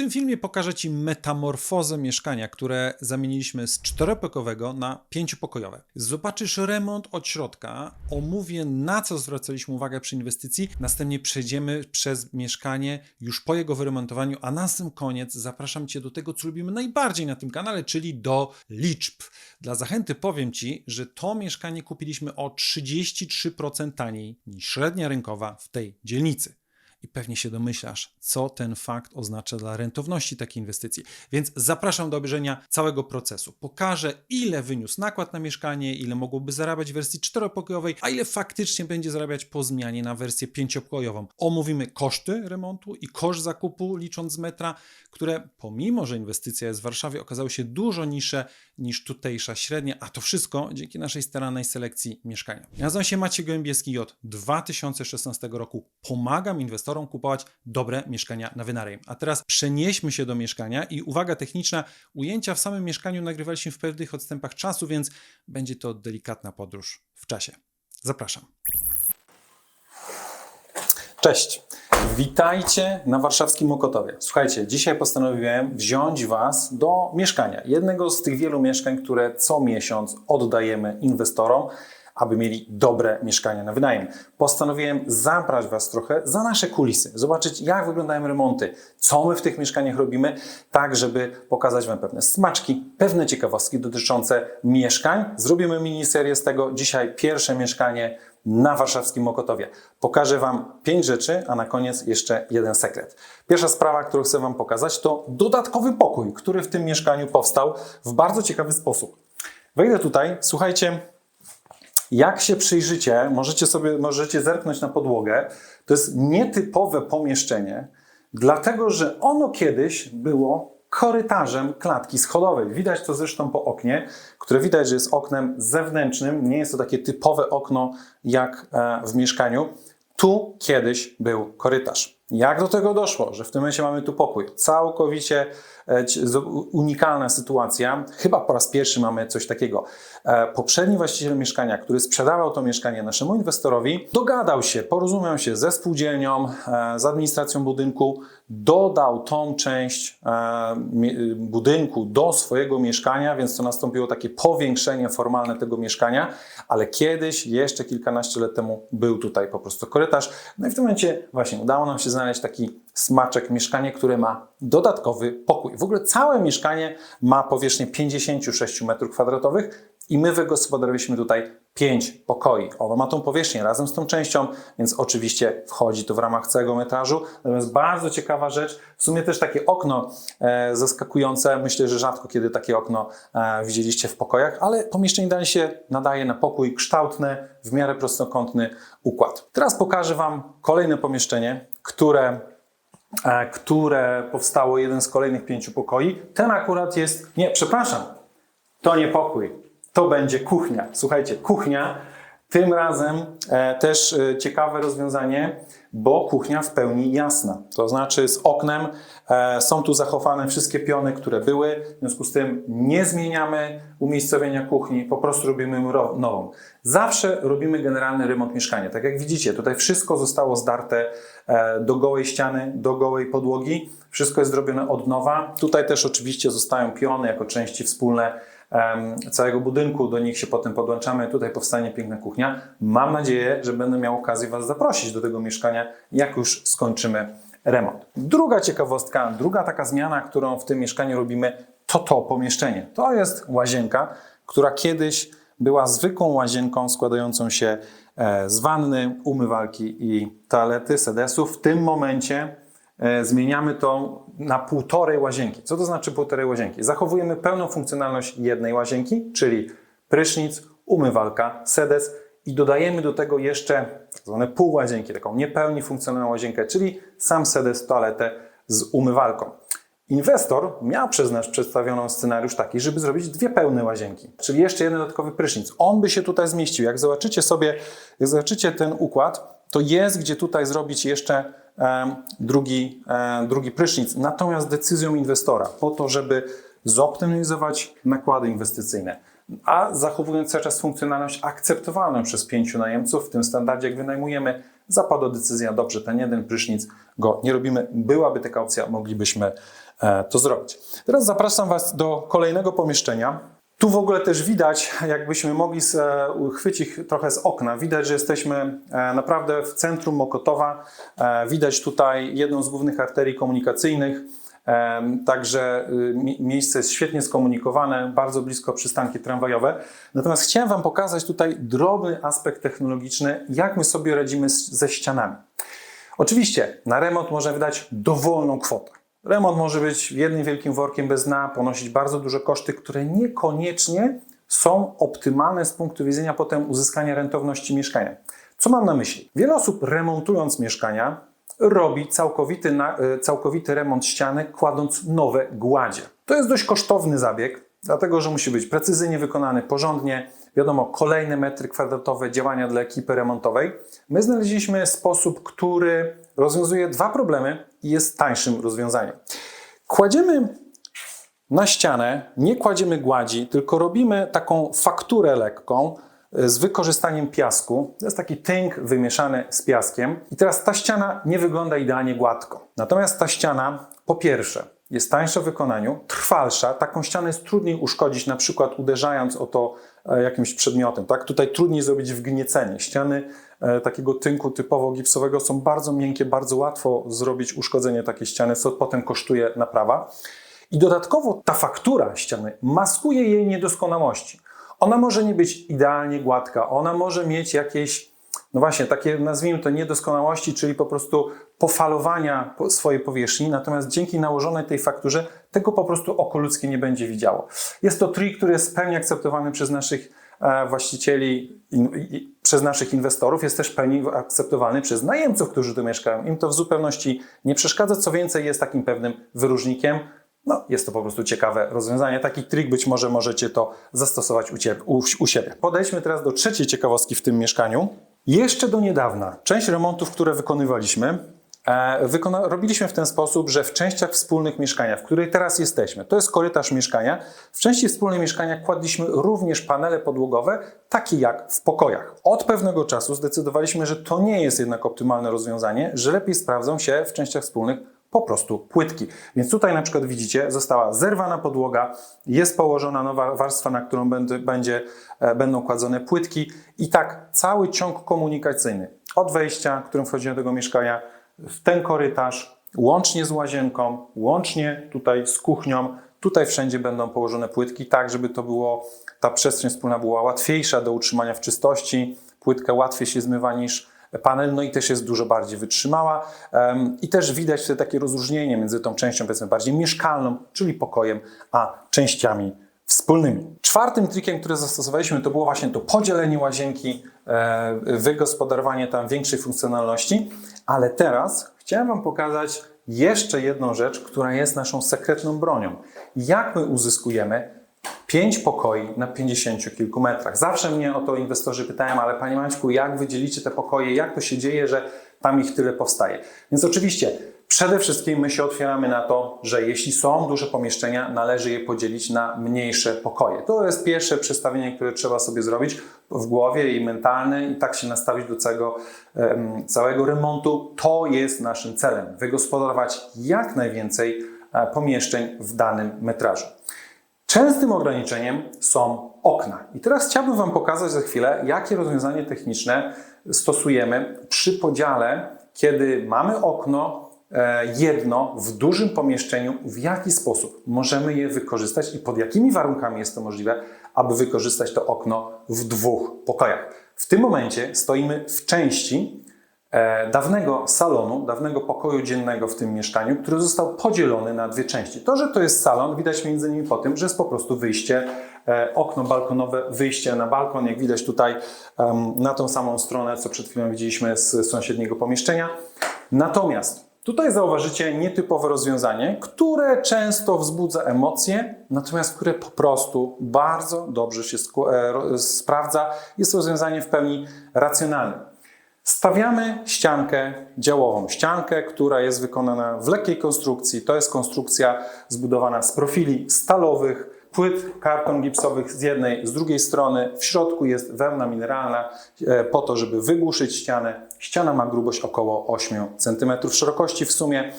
tym filmie pokażę Ci metamorfozę mieszkania, które zamieniliśmy z czteropokojowego na pięciopokojowe. Zobaczysz remont od środka, omówię na co zwracaliśmy uwagę przy inwestycji, następnie przejdziemy przez mieszkanie już po jego wyremontowaniu, a na sam koniec zapraszam Cię do tego, co lubimy najbardziej na tym kanale, czyli do liczb. Dla zachęty powiem Ci, że to mieszkanie kupiliśmy o 33% taniej niż średnia rynkowa w tej dzielnicy. I pewnie się domyślasz, co ten fakt oznacza dla rentowności takiej inwestycji. Więc zapraszam do obejrzenia całego procesu. Pokażę, ile wyniósł nakład na mieszkanie, ile mogłoby zarabiać w wersji czteropokojowej, a ile faktycznie będzie zarabiać po zmianie na wersję pięciopokojową. Omówimy koszty remontu i koszt zakupu, licząc z metra, które pomimo, że inwestycja jest w Warszawie, okazały się dużo niższe niż tutejsza średnia, a to wszystko dzięki naszej starannej selekcji mieszkania. Nazywam się Maciej Gołębieski i od 2016 roku pomagam inwestorom kupować dobre mieszkania na wynajem. A teraz przenieśmy się do mieszkania i uwaga techniczna, ujęcia w samym mieszkaniu nagrywaliśmy w pewnych odstępach czasu, więc będzie to delikatna podróż w czasie. Zapraszam. Cześć. Witajcie na warszawskim Mokotowie. Słuchajcie, dzisiaj postanowiłem wziąć Was do mieszkania. Jednego z tych wielu mieszkań, które co miesiąc oddajemy inwestorom, aby mieli dobre mieszkania na wynajem. Postanowiłem zabrać Was trochę za nasze kulisy, zobaczyć jak wyglądają remonty, co my w tych mieszkaniach robimy, tak żeby pokazać Wam pewne smaczki, pewne ciekawostki dotyczące mieszkań. Zrobimy miniserię z tego. Dzisiaj pierwsze mieszkanie na warszawskim Mokotowie. Pokażę Wam pięć rzeczy, a na koniec jeszcze jeden sekret. Pierwsza sprawa, którą chcę Wam pokazać, to dodatkowy pokój, który w tym mieszkaniu powstał w bardzo ciekawy sposób. Wejdę tutaj, słuchajcie, jak się przyjrzycie, możecie sobie możecie zerknąć na podłogę. To jest nietypowe pomieszczenie, dlatego że ono kiedyś było korytarzem klatki schodowej. Widać to zresztą po oknie, które widać, że jest oknem zewnętrznym. Nie jest to takie typowe okno jak e, w mieszkaniu. Tu kiedyś był korytarz. Jak do tego doszło, że w tym momencie mamy tu pokój? Całkowicie e, unikalna sytuacja. Chyba po raz pierwszy mamy coś takiego. E, poprzedni właściciel mieszkania, który sprzedawał to mieszkanie naszemu inwestorowi, dogadał się, porozumiał się ze spółdzielnią, z administracją budynku, dodał tą część budynku do swojego mieszkania, więc to nastąpiło takie powiększenie formalne tego mieszkania, ale kiedyś, jeszcze kilkanaście lat temu, był tutaj po prostu korytarz. No i w tym momencie właśnie udało nam się znaleźć taki smaczek, mieszkanie, które ma dodatkowy pokój. W ogóle całe mieszkanie ma powierzchnię 56 m2 i my wygospodarowaliśmy tutaj 5 pokoi. Ono ma tą powierzchnię razem z tą częścią, więc oczywiście wchodzi to w ramach całego metrażu. Natomiast bardzo ciekawa rzecz, w sumie też takie okno e, zaskakujące. Myślę, że rzadko kiedy takie okno e, widzieliście w pokojach, ale pomieszczenie dalej się nadaje na pokój kształtny, w miarę prostokątny układ. Teraz pokażę Wam kolejne pomieszczenie, które e, które powstało jeden z kolejnych pięciu pokoi. Ten akurat jest, nie, przepraszam, to nie pokój to będzie kuchnia. Słuchajcie, kuchnia tym razem e, też e, ciekawe rozwiązanie, bo kuchnia w pełni jasna. To znaczy z oknem e, są tu zachowane wszystkie piony, które były. W związku z tym nie zmieniamy umiejscowienia kuchni, po prostu robimy nową. Zawsze robimy generalny remont mieszkania. Tak jak widzicie, tutaj wszystko zostało zdarte do gołej ściany, do gołej podłogi. Wszystko jest zrobione od nowa. Tutaj też oczywiście zostają piony jako części wspólne całego budynku, do nich się potem podłączamy, tutaj powstanie piękna kuchnia. Mam nadzieję, że będę miał okazję Was zaprosić do tego mieszkania, jak już skończymy remont. Druga ciekawostka, druga taka zmiana, którą w tym mieszkaniu robimy, to to pomieszczenie. To jest łazienka, która kiedyś była zwykłą łazienką składającą się e, z wanny, umywalki i toalety, sedesów. W tym momencie zmieniamy to na półtorej łazienki. Co to znaczy półtorej łazienki? Zachowujemy pełną funkcjonalność jednej łazienki, czyli prysznic, umywalka, sedes i dodajemy do tego jeszcze tak zwane pół łazienki, taką niepełni funkcjonalną łazienkę, czyli sam sedes, toaletę z umywalką. Inwestor miał przez nas przedstawioną scenariusz taki, żeby zrobić dwie pełne łazienki, czyli jeszcze jeden dodatkowy prysznic. On by się tutaj zmieścił. Jak zobaczycie sobie, jak zobaczycie ten układ, to jest gdzie tutaj zrobić jeszcze drugi, drugi prysznic. Natomiast decyzją inwestora po to, żeby zoptymalizować nakłady inwestycyjne, a zachowując cały czas funkcjonalność akceptowalną przez pięciu najemców, w tym standardzie jak wynajmujemy, zapadła decyzja, dobrze, ten jeden prysznic go nie robimy. Byłaby taka opcja, moglibyśmy e, to zrobić. Teraz zapraszam Was do kolejnego pomieszczenia. Tu w ogóle też widać, jakbyśmy mogli e, chwycić trochę z okna, widać, że jesteśmy e, naprawdę w centrum Mokotowa. E, Widać tutaj jedną z głównych arterii komunikacyjnych. Także y, mi- miejsce jest świetnie skomunikowane, bardzo blisko przystanki tramwajowe. Natomiast chciałem Wam pokazać tutaj drobny aspekt technologiczny, jak my sobie radzimy ze ścianami. Oczywiście na remont można wydać dowolną kwotę. Remont może być jednym wielkim workiem bez dna, ponosić bardzo duże koszty, które niekoniecznie są optymalne z punktu widzenia potem uzyskania rentowności mieszkania. Co mam na myśli? Wiele osób remontując mieszkania robi całkowity, na, e, całkowity remont ściany, kładąc nowe gładzie. To jest dość kosztowny zabieg, dlatego że musi być precyzyjnie wykonany, porządnie. Wiadomo, kolejne metry kwadratowe działania dla ekipy remontowej. My znaleźliśmy sposób, który rozwiązuje dwa problemy jest tańszym rozwiązaniem. Kładziemy na ścianę, nie kładziemy gładzi, tylko robimy taką fakturę lekką e, z wykorzystaniem piasku. To jest taki tynk wymieszany z piaskiem. I teraz ta ściana nie wygląda idealnie gładko. Natomiast ta ściana, po pierwsze, jest tańsza w wykonaniu, trwalsza. Taką ścianę jest trudniej uszkodzić, na przykład uderzając o to e, jakimś przedmiotem. Tak? Tutaj trudniej zrobić wgniecenie. Ściany e, takiego tynku typowo gipsowego są bardzo miękkie, bardzo łatwo zrobić uszkodzenie takiej ściany, co potem kosztuje naprawa. I dodatkowo ta faktura ściany maskuje jej niedoskonałości. Ona może nie być idealnie gładka, ona może mieć jakieś, no właśnie, takie nazwijmy to niedoskonałości, czyli po prostu pofalowania po- swojej powierzchni, natomiast dzięki nałożonej tej fakturze tego po prostu oko ludzkie nie będzie widziało. Jest to trik, który jest w pełni akceptowany przez naszych e, właścicieli, przez naszych inwestorów, jest też w pełni akceptowany przez najemców, którzy tu mieszkają. Im to w zupełności nie przeszkadza, co więcej jest takim pewnym wyróżnikiem, no, jest to po prostu ciekawe rozwiązanie. Taki trik być może możecie to zastosować u, ciebie, u, u siebie. Podejdźmy teraz do trzeciej ciekawostki w tym mieszkaniu. Jeszcze do niedawna część remontów, które wykonywaliśmy, e, wykona- robiliśmy w ten sposób, że w częściach wspólnych mieszkania, w której teraz jesteśmy, to jest korytarz mieszkania, w części wspólnej mieszkania kładliśmy również panele podłogowe, takie jak w pokojach. Od pewnego czasu zdecydowaliśmy, że to nie jest jednak optymalne rozwiązanie, że lepiej sprawdzą się w częściach wspólnych po prostu płytki. Więc tutaj na przykład widzicie, została zerwana podłoga, jest położona nowa warstwa, na którą będzie, będzie, będą kładzone płytki i tak cały ciąg komunikacyjny od wejścia, którym wchodzimy do tego mieszkania, w ten korytarz, łącznie z łazienką, łącznie tutaj z kuchnią, tutaj wszędzie będą położone płytki, tak żeby to było, ta przestrzeń wspólna była łatwiejsza do utrzymania w czystości, płytka łatwiej się zmywa niż panel, no i też jest dużo bardziej wytrzymała. I też widać tutaj takie rozróżnienie między tą częścią, powiedzmy, bardziej mieszkalną, czyli pokojem, a częściami wspólnymi. Czwartym trikiem, który zastosowaliśmy, to było właśnie to podzielenie łazienki, e, wygospodarowanie tam większej funkcjonalności, ale teraz chciałem Wam pokazać jeszcze jedną rzecz, która jest naszą sekretną bronią. Jak my uzyskujemy Pięć pokoi na 50 kilku metrach. Zawsze mnie o to inwestorzy pytają, ale Panie Maćku, jak wy dzielicie te pokoje, jak to się dzieje, że tam ich tyle powstaje? Więc oczywiście przede wszystkim my się otwieramy na to, że jeśli są duże pomieszczenia, należy je podzielić na mniejsze pokoje. To jest pierwsze przestawienie, które trzeba sobie zrobić w głowie i mentalne i tak się nastawić do całego, całego remontu. To jest naszym celem. Wygospodarować jak najwięcej e, pomieszczeń w danym metrażu. Częstym ograniczeniem są okna. I teraz chciałbym Wam pokazać za chwilę, jakie rozwiązanie techniczne stosujemy przy podziale, kiedy mamy okno e, jedno w dużym pomieszczeniu, w jaki sposób możemy je wykorzystać i pod jakimi warunkami jest to możliwe, aby wykorzystać to okno w dwóch pokojach. W tym momencie stoimy w części dawnego salonu, dawnego pokoju dziennego w tym mieszkaniu, który został podzielony na dwie części. To, że to jest salon, widać między nimi po tym, że jest po prostu wyjście, e, okno balkonowe, wyjście na balkon, jak widać tutaj na tą samą stronę, co przed chwilą widzieliśmy z sąsiedniego pomieszczenia. Natomiast Tutaj zauważycie nietypowe rozwiązanie, które często wzbudza emocje, natomiast które po prostu bardzo dobrze się e, sprawdza. Jest to rozwiązanie w pełni racjonalne. Stawiamy ściankę działową. Ściankę, która jest wykonana w lekkiej konstrukcji. To jest konstrukcja zbudowana z profili stalowych, płyt karton gipsowych z jednej, z drugiej strony. W środku jest wełna mineralna e, po to, żeby wygłuszyć ścianę. Ściana ma grubość około 8 cm szerokości w sumie.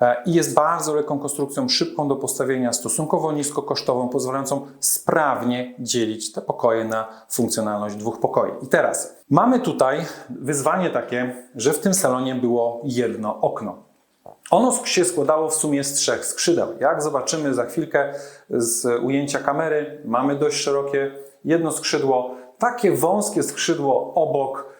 E, i jest bardzo lekką konstrukcją, szybką do postawienia, stosunkowo niskokosztową, pozwalającą sprawnie dzielić te pokoje na funkcjonalność dwóch pokoi. I teraz mamy tutaj wyzwanie takie, że w tym salonie było jedno okno. Ono się składało w sumie z trzech skrzydeł. Jak zobaczymy za chwilkę z ujęcia kamery, mamy dość szerokie jedno skrzydło, takie wąskie skrzydło obok,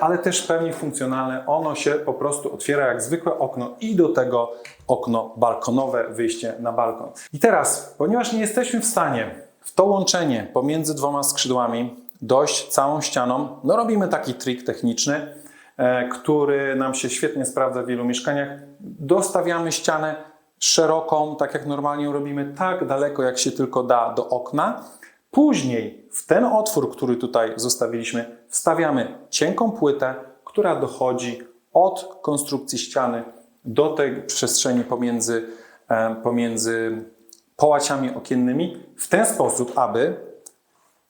ale też w pełni funkcjonalne. Ono się po prostu otwiera jak zwykłe okno i do tego okno balkonowe, wyjście na balkon. I teraz, ponieważ nie jesteśmy w stanie w to łączenie pomiędzy dwoma skrzydłami dojść całą ścianą, no robimy taki trik techniczny, e, który nam się świetnie sprawdza w wielu mieszkaniach. Dostawiamy ścianę szeroką, tak jak normalnie robimy, tak daleko jak się tylko da do okna. Później w ten otwór, który tutaj zostawiliśmy, wstawiamy cienką płytę, która dochodzi od konstrukcji ściany do tej przestrzeni pomiędzy, e, pomiędzy połaciami okiennymi w ten sposób, aby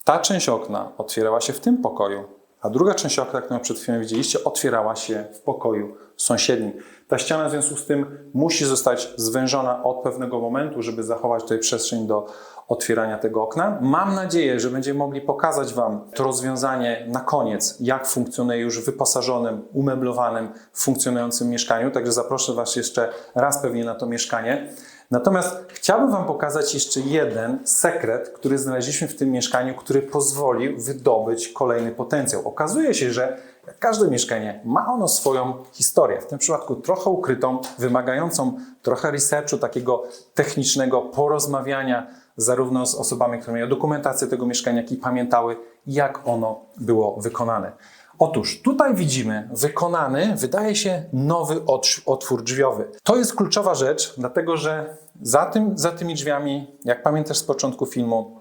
ta część okna otwierała się w tym pokoju, a druga część okna, którą przed chwilą widzieliście, otwierała się w pokoju sąsiednim. Ta ściana w związku z tym musi zostać zwężona od pewnego momentu, żeby zachować tutaj przestrzeń do otwierania tego okna. Mam nadzieję, że będziemy mogli pokazać Wam to rozwiązanie na koniec, jak funkcjonuje już w wyposażonym, umeblowanym, funkcjonującym mieszkaniu. Także zaproszę Was jeszcze raz pewnie na to mieszkanie. Natomiast chciałbym Wam pokazać jeszcze jeden sekret, który znaleźliśmy w tym mieszkaniu, który pozwolił wydobyć kolejny potencjał. Okazuje się, że każde mieszkanie ma ono swoją historię. W tym przypadku trochę ukrytą, wymagającą trochę researchu, takiego technicznego porozmawiania zarówno z osobami, które miały dokumentację tego mieszkania, jak i pamiętały, jak ono było wykonane. Otóż tutaj widzimy wykonany, wydaje się, nowy otwór drzwiowy. To jest kluczowa rzecz, dlatego że za, tym, za tymi drzwiami, jak pamiętasz z początku filmu,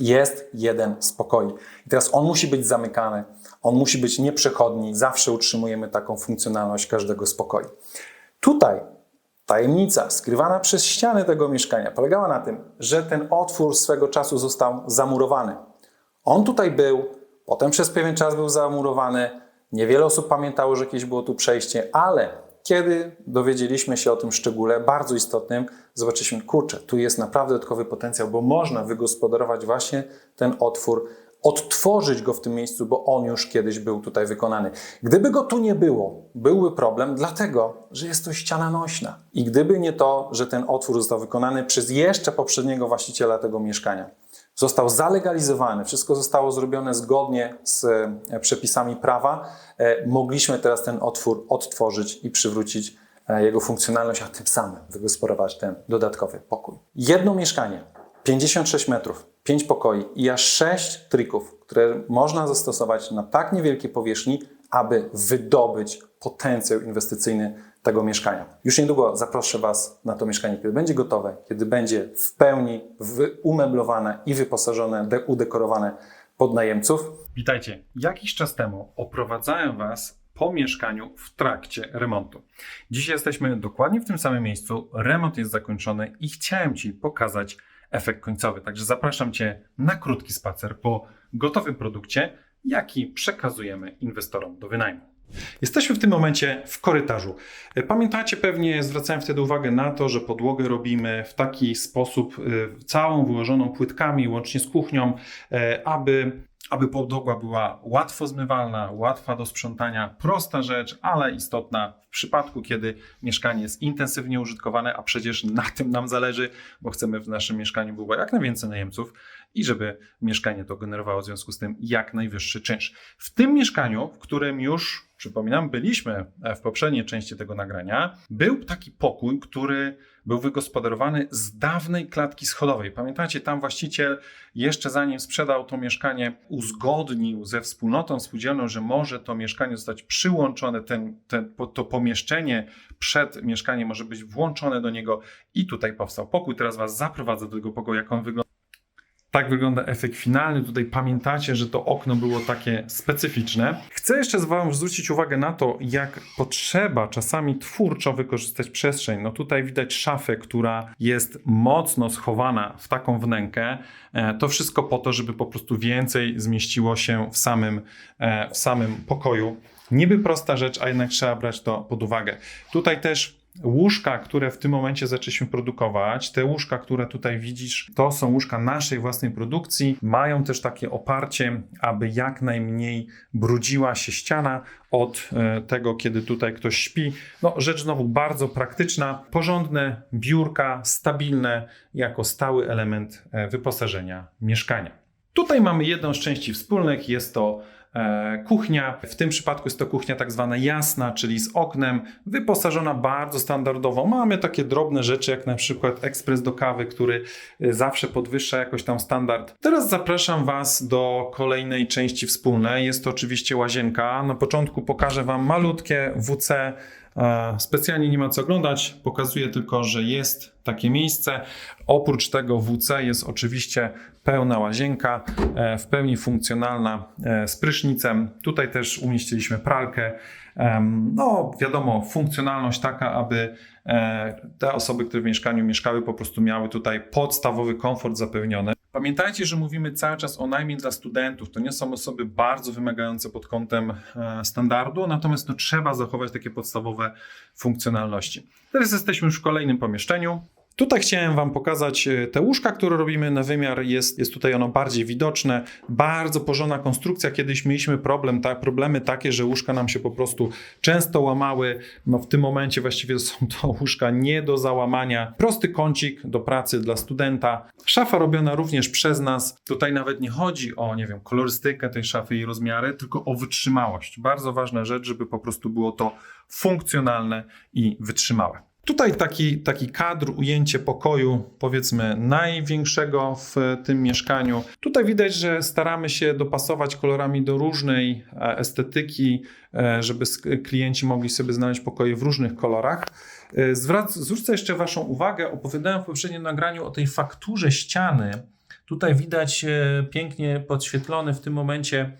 jest jeden z pokoi. I teraz on musi być zamykany, on musi być nieprzechodni, zawsze utrzymujemy taką funkcjonalność każdego z pokoi. Tutaj tajemnica skrywana przez ściany tego mieszkania polegała na tym, że ten otwór swego czasu został zamurowany. On tutaj był, Potem przez pewien czas był zamurowany. Niewiele osób pamiętało, że jakieś było tu przejście, ale kiedy dowiedzieliśmy się o tym szczególe, bardzo istotnym, zobaczyliśmy, kurczę, tu jest naprawdę dodatkowy potencjał, bo można wygospodarować właśnie ten otwór, odtworzyć go w tym miejscu, bo on już kiedyś był tutaj wykonany. Gdyby go tu nie było, byłby problem, dlatego, że jest to ściana nośna. I gdyby nie to, że ten otwór został wykonany przez jeszcze poprzedniego właściciela tego mieszkania, został zalegalizowany, wszystko zostało zrobione zgodnie z e, przepisami prawa, e, mogliśmy teraz ten otwór odtworzyć i przywrócić e, jego funkcjonalność, a tym samym wygospodarować ten dodatkowy pokój. Jedno mieszkanie, 56 metrów, 5 pokoi i aż 6 trików, które można zastosować na tak niewielkiej powierzchni, aby wydobyć potencjał inwestycyjny tego mieszkania. Już niedługo zaproszę Was na to mieszkanie, kiedy będzie gotowe, kiedy będzie w pełni umeblowane i wyposażone, udekorowane pod najemców. Witajcie. Jakiś czas temu oprowadzałem Was po mieszkaniu w trakcie remontu. Dzisiaj jesteśmy dokładnie w tym samym miejscu. Remont jest zakończony i chciałem Ci pokazać efekt końcowy. Także zapraszam Cię na krótki spacer po gotowym produkcie, jaki przekazujemy inwestorom do wynajmu. Jesteśmy w tym momencie w korytarzu. Pamiętacie pewnie, zwracałem wtedy uwagę na to, że podłogę robimy w taki sposób, y, całą wyłożoną płytkami, łącznie z kuchnią, y, aby aby podłoga była łatwo zmywalna, łatwa do sprzątania, prosta rzecz, ale istotna w przypadku, kiedy mieszkanie jest intensywnie użytkowane, a przecież na tym nam zależy, bo chcemy w naszym mieszkaniu było jak najwięcej najemców i żeby mieszkanie to generowało w związku z tym jak najwyższy czynsz. W tym mieszkaniu, w którym już, przypominam, byliśmy w poprzedniej części tego nagrania, był taki pokój, który był wygospodarowany z dawnej klatki schodowej. Pamiętacie, tam właściciel jeszcze zanim sprzedał to mieszkanie, uzgodnił ze wspólnotą spółdzielną, że może to mieszkanie zostać przyłączone, ten, ten, to pomieszczenie przed mieszkaniem może być włączone do niego i tutaj powstał pokój. Teraz Was zaprowadzę do tego pokoju, jak on wygląda. Tak wygląda efekt finalny. Tutaj pamiętacie, że to okno było takie specyficzne. Chcę jeszcze z Wam zwrócić uwagę na to, jak potrzeba czasami twórczo wykorzystać przestrzeń. No tutaj widać szafę, która jest mocno schowana w taką wnękę. E, to wszystko po to, żeby po prostu więcej zmieściło się w samym, e, w samym pokoju. Niby prosta rzecz, a jednak trzeba brać to pod uwagę. Tutaj też łóżka, które w tym momencie zaczęliśmy produkować, te łóżka, które tutaj widzisz, to są łóżka naszej własnej produkcji. Mają też takie oparcie, aby jak najmniej brudziła się ściana od e, tego, kiedy tutaj ktoś śpi. No, rzecz znowu bardzo praktyczna. Porządne biurka, stabilne, jako stały element e, wyposażenia mieszkania. Tutaj mamy jedną z części wspólnych, jest to kuchnia. W tym przypadku jest to kuchnia tak zwana jasna, czyli z oknem, wyposażona bardzo standardowo. Mamy takie drobne rzeczy, jak na przykład ekspres do kawy, który e, zawsze podwyższa jakoś tam standard. Teraz zapraszam Was do kolejnej części wspólnej. Jest to oczywiście łazienka. Na początku pokażę Wam malutkie WC. E, Specjalnie nie ma co oglądać, pokazuję tylko, że jest takie miejsce. Oprócz tego WC jest oczywiście pełna łazienka, e, w pełni funkcjonalna e, z prysznicem. Tutaj też umieściliśmy pralkę. No, wiadomo, funkcjonalność taka, aby te osoby, które w mieszkaniu mieszkały, po prostu miały tutaj podstawowy komfort zapewniony. Pamiętajcie, że mówimy cały czas o najmie dla studentów. To nie są osoby bardzo wymagające pod kątem e, standardu, natomiast no, trzeba zachować takie podstawowe funkcjonalności. Teraz jesteśmy już w kolejnym pomieszczeniu. Tutaj chciałem Wam pokazać e, te łóżka, które robimy na wymiar. Jest, jest tutaj ono bardziej widoczne. Bardzo porządna konstrukcja. Kiedyś mieliśmy problem, tak, problemy takie, że łóżka nam się po prostu często łamały. No w tym momencie właściwie są to łóżka nie do załamania. Prosty kącik do pracy dla studenta. Szafa robiona również przez nas. Tutaj nawet nie chodzi o, nie wiem, kolorystykę tej szafy i rozmiary, tylko o wytrzymałość. Bardzo ważna rzecz, żeby po prostu było to funkcjonalne i wytrzymałe. Tutaj taki, taki kadr, ujęcie pokoju, powiedzmy największego w tym mieszkaniu. Tutaj widać, że staramy się dopasować kolorami do różnej e, estetyki, e, żeby klienci mogli sobie znaleźć pokoje w różnych kolorach. E, zwrócę jeszcze Waszą uwagę, opowiadałem w poprzednim nagraniu o tej fakturze ściany. Tutaj widać pięknie podświetlony w tym momencie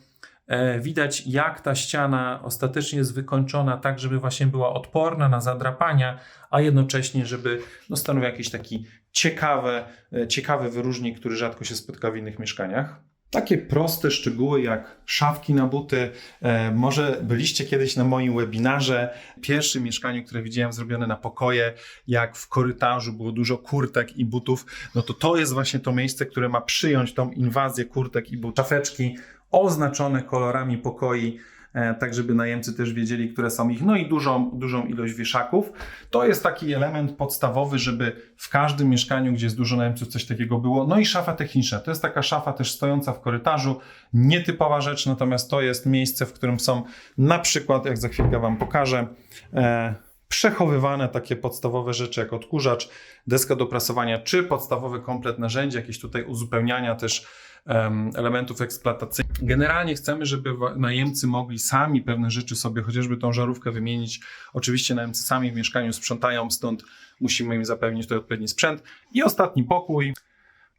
Widać, jak ta ściana ostatecznie jest wykończona, tak żeby właśnie była odporna na zadrapania, a jednocześnie, żeby no, stanowił jakiś taki ciekawy, e, ciekawy wyróżnik, który rzadko się spotyka w innych mieszkaniach. Takie proste szczegóły jak szafki na buty. E, może byliście kiedyś na moim webinarze. Pierwszym mieszkaniu, które widziałem zrobione na pokoje, jak w korytarzu było dużo kurtek i butów, no to to jest właśnie to miejsce, które ma przyjąć tą inwazję kurtek i butów. Szafeczki oznaczone kolorami pokoi, e, tak żeby najemcy też wiedzieli, które są ich, no i dużą, dużą ilość wieszaków. To jest taki element podstawowy, żeby w każdym mieszkaniu, gdzie jest dużo najemców, coś takiego było. No i szafa techniczna. To jest taka szafa też stojąca w korytarzu, nietypowa rzecz, natomiast to jest miejsce, w którym są na przykład, jak za chwilkę Wam pokażę, e, przechowywane takie podstawowe rzeczy jak odkurzacz, deska do prasowania, czy podstawowy komplet narzędzi, jakieś tutaj uzupełniania też elementów eksploatacyjnych. Generalnie chcemy, żeby najemcy mogli sami pewne rzeczy sobie, chociażby tą żarówkę wymienić. Oczywiście najemcy sami w mieszkaniu sprzątają, stąd musimy im zapewnić tutaj odpowiedni sprzęt. I ostatni pokój.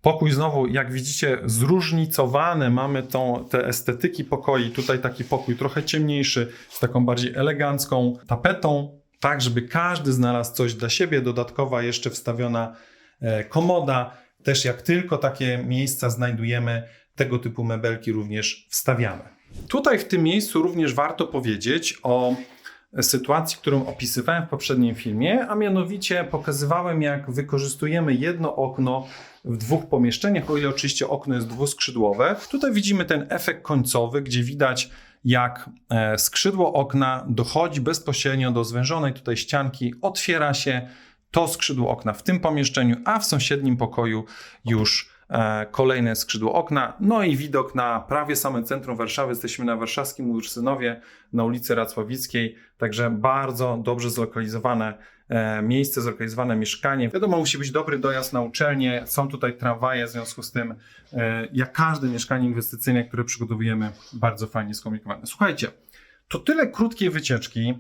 Pokój znowu, jak widzicie, zróżnicowane. Mamy tą, te estetyki pokoi. Tutaj taki pokój trochę ciemniejszy, z taką bardziej elegancką tapetą, tak żeby każdy znalazł coś dla siebie. Dodatkowa jeszcze wstawiona e, komoda. Też jak tylko takie miejsca znajdujemy, tego typu mebelki również wstawiamy. Tutaj w tym miejscu również warto powiedzieć o sytuacji, którą opisywałem w poprzednim filmie, a mianowicie pokazywałem, jak wykorzystujemy jedno okno w dwóch pomieszczeniach, o ile oczywiście okno jest dwuskrzydłowe. Tutaj widzimy ten efekt końcowy, gdzie widać, jak e, skrzydło okna dochodzi bezpośrednio do zwężonej tutaj ścianki, otwiera się to skrzydło okna w tym pomieszczeniu, a w sąsiednim pokoju już e, kolejne skrzydło okna. No i widok na prawie same centrum Warszawy. Jesteśmy na warszawskim Ursynowie, na ulicy Racławickiej, także bardzo dobrze zlokalizowane e, miejsce, zlokalizowane mieszkanie. Wiadomo, musi być dobry dojazd na uczelnię, są tutaj tramwaje, w związku z tym, e, jak każde mieszkanie inwestycyjne, które przygotowujemy, bardzo fajnie skomunikowane. Słuchajcie, to tyle krótkiej wycieczki.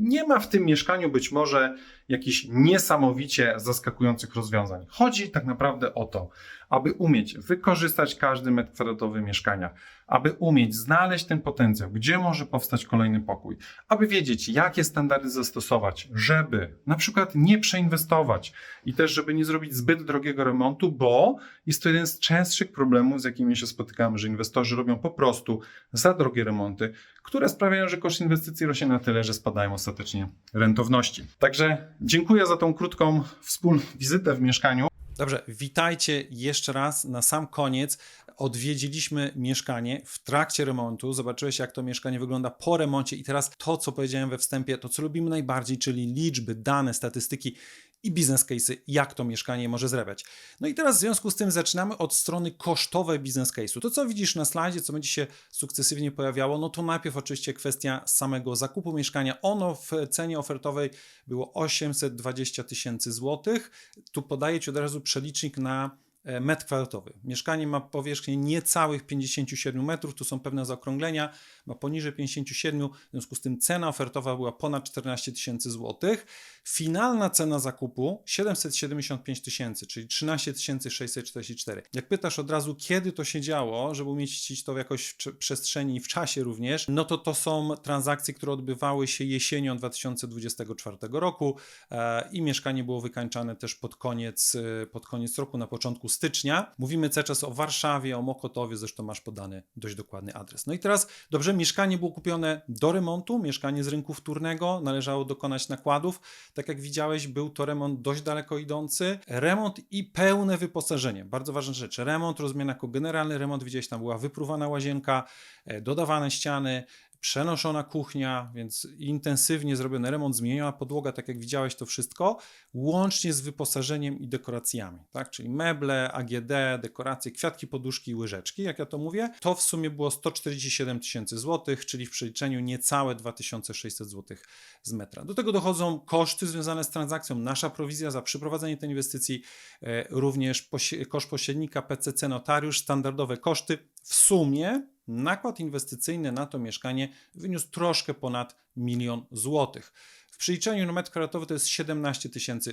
Nie ma w tym mieszkaniu być może jakichś niesamowicie zaskakujących rozwiązań. Chodzi tak naprawdę o to, aby umieć wykorzystać każdy metr kwadratowy mieszkania, aby umieć znaleźć ten potencjał, gdzie może powstać kolejny pokój, aby wiedzieć, jakie standardy zastosować, żeby na przykład nie przeinwestować i też, żeby nie zrobić zbyt drogiego remontu, bo jest to jeden z częstszych problemów, z jakimi się spotykamy, że inwestorzy robią po prostu za drogie remonty, które sprawiają, że koszt inwestycji rośnie na tyle, że spadają ostatecznie rentowności. Także dziękuję za tą krótką wspólną wizytę w mieszkaniu. Dobrze, witajcie jeszcze raz. Na sam koniec odwiedziliśmy mieszkanie w trakcie remontu. Zobaczyłeś, jak to mieszkanie wygląda po remoncie, i teraz to, co powiedziałem we wstępie, to co lubimy najbardziej, czyli liczby, dane, statystyki i biznes case'y, jak to mieszkanie może zrabiać. No i teraz w związku z tym zaczynamy od strony kosztowej biznes case'u. To, co widzisz na slajdzie, co będzie się sukcesywnie pojawiało, no to najpierw oczywiście kwestia samego zakupu mieszkania. Ono w cenie ofertowej było 820 tysięcy złotych. Tu podaję Ci od razu przelicznik na metr kwadratowy. Mieszkanie ma powierzchnię niecałych 57 metrów, tu są pewne zaokrąglenia, ma poniżej 57, w związku z tym cena ofertowa była ponad 14 tysięcy złotych. Finalna cena zakupu 775 tysięcy, czyli 13 644. Jak pytasz od razu, kiedy to się działo, żeby umieścić to jakoś w przestrzeni i w czasie również, no to to są transakcje, które odbywały się jesienią 2024 roku e, i mieszkanie było wykańczane też pod koniec, e, pod koniec roku, na początku stycznia. Mówimy cały czas o Warszawie, o Mokotowie, zresztą masz podany dość dokładny adres. No i teraz, dobrze, mieszkanie było kupione do remontu, mieszkanie z rynku wtórnego, należało dokonać nakładów. Tak jak widziałeś, był to remont dość daleko idący. Remont i pełne wyposażenie. Bardzo ważna rzecz. Remont rozumiany jako generalny remont. Widziałeś, tam była wypruwana łazienka, e, dodawane ściany, przenoszona kuchnia, więc intensywnie zrobiony remont, zmieniona podłoga, tak jak widziałeś to wszystko, łącznie z wyposażeniem i dekoracjami, tak? Czyli meble, AGD, dekoracje, kwiatki, poduszki i łyżeczki, jak ja to mówię. To w sumie było 147 tysięcy złotych, czyli w przeliczeniu niecałe 2600 złotych z metra. Do tego dochodzą koszty związane z transakcją, nasza prowizja za przeprowadzenie tej inwestycji, e, również koszt pośrednika, PCC, notariusz, standardowe koszty. W sumie nakład inwestycyjny na to mieszkanie wyniósł troszkę ponad milion złotych. W przeliczeniu na metr kwadratowy to jest 17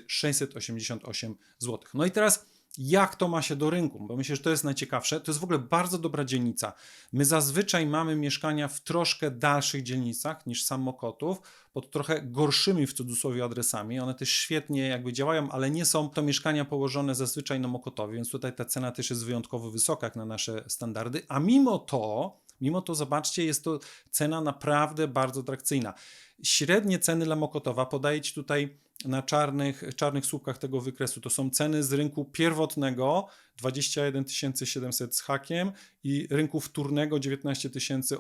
688 zł. No i teraz jak to ma się do rynku? Bo myślę, że to jest najciekawsze. To jest w ogóle bardzo dobra dzielnica. My zazwyczaj mamy mieszkania w troszkę dalszych dzielnicach niż sam Mokotów, pod trochę gorszymi w cudzysłowie adresami. One też świetnie jakby działają, ale nie są to mieszkania położone zazwyczaj na Mokotowie, więc tutaj ta cena też jest wyjątkowo wysoka jak na nasze standardy. A mimo to, mimo to zobaczcie, jest to cena naprawdę bardzo atrakcyjna. Średnie ceny dla Mokotowa podaję Ci tutaj na czarnych, czarnych słupkach tego wykresu. To są ceny z rynku pierwotnego 21 700 z hakiem i rynku wtórnego 19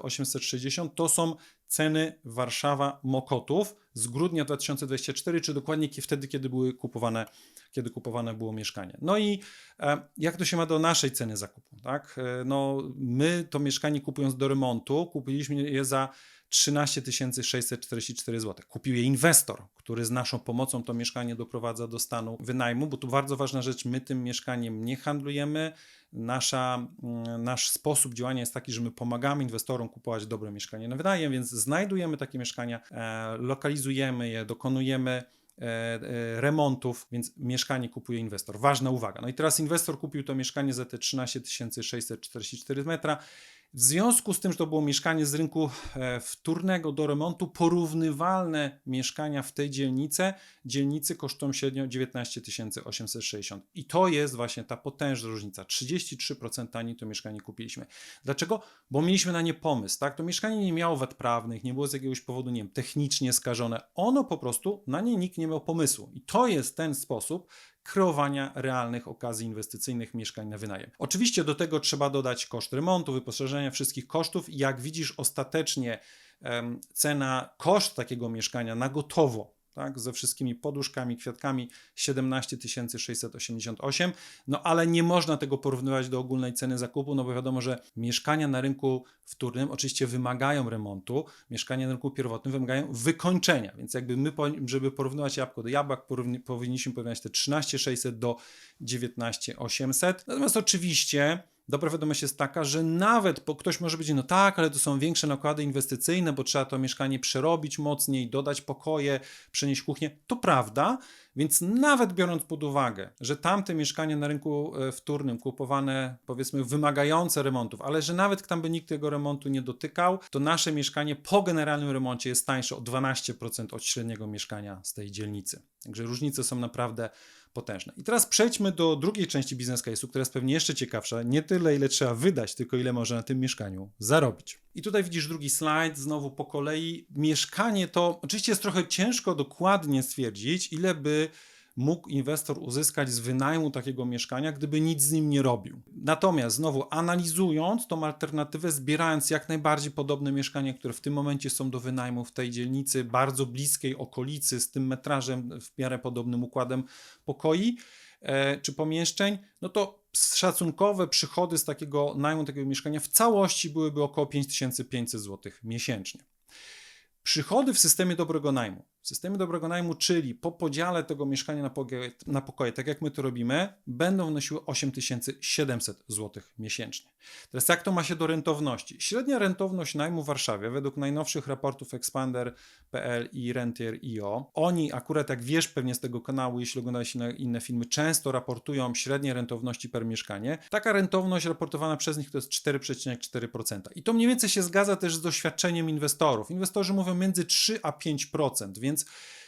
860. To są ceny Warszawa Mokotów z grudnia 2024, czy dokładnie wtedy, kiedy były kupowane, kiedy kupowane było mieszkanie. No i e, jak to się ma do naszej ceny zakupu? Tak? E, no, my to mieszkanie kupując do remontu, kupiliśmy je za 13 644 zł. Kupił je inwestor, który z naszą pomocą to mieszkanie doprowadza do stanu wynajmu, bo tu bardzo ważna rzecz, my tym mieszkaniem nie handlujemy. Nasza, mm, nasz sposób działania jest taki, że my pomagamy inwestorom kupować dobre mieszkanie na wynajem, więc znajdujemy takie mieszkania, e, lokalizujemy je, dokonujemy e, e, remontów, więc mieszkanie kupuje inwestor. Ważna uwaga. No i teraz inwestor kupił to mieszkanie za te 13 644 metra. W związku z tym, że to było mieszkanie z rynku e, wtórnego do remontu, porównywalne mieszkania w tej dzielnicy, dzielnicy kosztują średnio 19 860. I to jest właśnie ta potężna różnica. 33% taniej to mieszkanie kupiliśmy. Dlaczego? Bo mieliśmy na nie pomysł, tak? To mieszkanie nie miało wad prawnych, nie było z jakiegoś powodu, nie wiem, technicznie skażone. Ono po prostu, na nie nikt nie miał pomysłu. I to jest ten sposób, kreowania realnych okazji inwestycyjnych mieszkań na wynajem. Oczywiście do tego trzeba dodać koszt remontu, wyposażenia, wszystkich kosztów. I Jak widzisz, ostatecznie cena, koszt takiego mieszkania na gotowo, tak, ze wszystkimi poduszkami, kwiatkami 17 688, no ale nie można tego porównywać do ogólnej ceny zakupu, no bo wiadomo, że mieszkania na rynku wtórnym oczywiście wymagają remontu, mieszkania na rynku pierwotnym wymagają wykończenia, więc jakby my, żeby porównywać jabłko do jabłek, powinniśmy porównać te 13 600 do 19 800, natomiast oczywiście Dobra wiadomość jest taka, że nawet bo ktoś może powiedzieć, no tak, ale to są większe nakłady inwestycyjne, bo trzeba to mieszkanie przerobić mocniej, dodać pokoje, przenieść kuchnię. To prawda, więc nawet biorąc pod uwagę, że tamte mieszkania na rynku e, wtórnym kupowane, powiedzmy, wymagające remontów, ale że nawet tam by nikt tego remontu nie dotykał, to nasze mieszkanie po generalnym remoncie jest tańsze o 12% od średniego mieszkania z tej dzielnicy. Także różnice są naprawdę potężne. I teraz przejdźmy do drugiej części biznes case'u, która jest pewnie jeszcze ciekawsza. Nie tyle, ile trzeba wydać, tylko ile można na tym mieszkaniu zarobić. I tutaj widzisz drugi slajd, znowu po kolei. Mieszkanie to, oczywiście jest trochę ciężko dokładnie stwierdzić, ile by mógł inwestor uzyskać z wynajmu takiego mieszkania, gdyby nic z nim nie robił. Natomiast znowu analizując tą alternatywę, zbierając jak najbardziej podobne mieszkania, które w tym momencie są do wynajmu w tej dzielnicy, bardzo bliskiej okolicy, z tym metrażem w miarę podobnym układem pokoi e, czy pomieszczeń, no to szacunkowe przychody z takiego najmu takiego mieszkania w całości byłyby około 5500 zł miesięcznie. Przychody w systemie dobrego najmu. W systemie dobrego najmu, czyli po podziale tego mieszkania na pokoje, na pokoje, tak jak my to robimy, będą wynosiły 8700 zł miesięcznie. Teraz jak to ma się do rentowności? Średnia rentowność najmu w Warszawie według najnowszych raportów Expander.pl i Rentier.io, oni akurat jak wiesz pewnie z tego kanału, jeśli oglądałeś inne, inne filmy, często raportują średnie rentowności per mieszkanie. Taka rentowność raportowana przez nich to jest 4,4%. I to mniej więcej się zgadza też z doświadczeniem inwestorów. Inwestorzy mówią między 3 a 5%, więc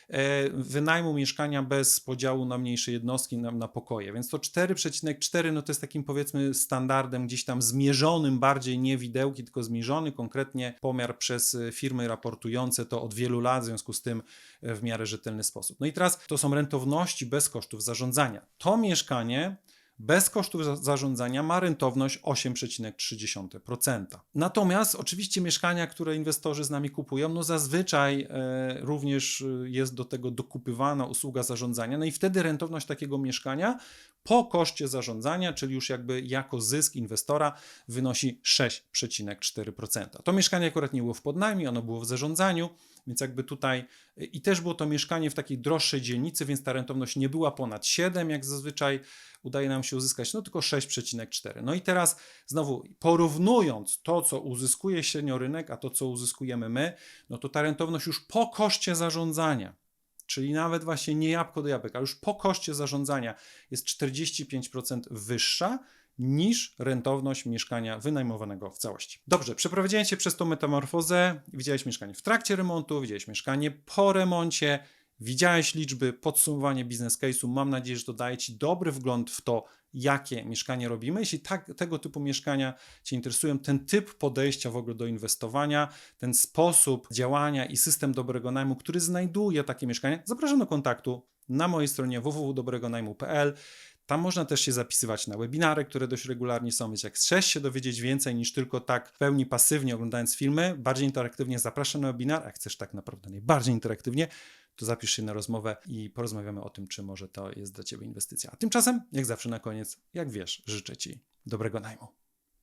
e, wynajmu mieszkania bez podziału na mniejsze jednostki, na, na pokoje. Więc to 4,4 no to jest takim powiedzmy standardem gdzieś tam zmierzonym, bardziej nie widełki, tylko zmierzony konkretnie pomiar przez e, firmy raportujące to od wielu lat, w związku z tym e, w miarę rzetelny sposób. No i teraz to są rentowności bez kosztów zarządzania. To mieszkanie bez kosztów za- zarządzania ma rentowność 8,3%. Natomiast oczywiście mieszkania, które inwestorzy z nami kupują, no zazwyczaj e, również e, jest do tego dokupywana usługa zarządzania, no i wtedy rentowność takiego mieszkania po koszcie zarządzania, czyli już jakby jako zysk inwestora wynosi 6,4%. To mieszkanie akurat nie było w podnajmie, ono było w zarządzaniu, więc jakby tutaj i też było to mieszkanie w takiej droższej dzielnicy, więc ta rentowność nie była ponad 7, jak zazwyczaj udaje nam się uzyskać, no tylko 6,4. No i teraz znowu porównując to, co uzyskuje średnio rynek, a to, co uzyskujemy my, no to ta rentowność już po koszcie zarządzania, czyli nawet właśnie nie jabłko do jabłek, a już po koszcie zarządzania jest 45% wyższa niż rentowność mieszkania wynajmowanego w całości. Dobrze, przeprowadziłem się przez tą metamorfozę, widziałeś mieszkanie w trakcie remontu, widziałeś mieszkanie po remoncie, widziałeś liczby, podsumowanie biznes case'u. Mam nadzieję, że to daje Ci dobry wgląd w to, jakie mieszkanie robimy. Jeśli tak, tego typu mieszkania Cię interesują, ten typ podejścia w ogóle do inwestowania, ten sposób działania i system dobrego najmu, który znajduje takie mieszkania, zapraszam do kontaktu na mojej stronie www.dobregonajmu.pl. Tam można też się zapisywać na webinary, które dość regularnie są, więc jak chcesz się dowiedzieć więcej niż tylko tak w pełni pasywnie oglądając filmy, bardziej interaktywnie zapraszam na webinar, a chcesz tak naprawdę najbardziej interaktywnie, to zapisz się na rozmowę i porozmawiamy o tym, czy może to jest dla Ciebie inwestycja. A tymczasem, jak zawsze na koniec, jak wiesz, życzę Ci dobrego najmu.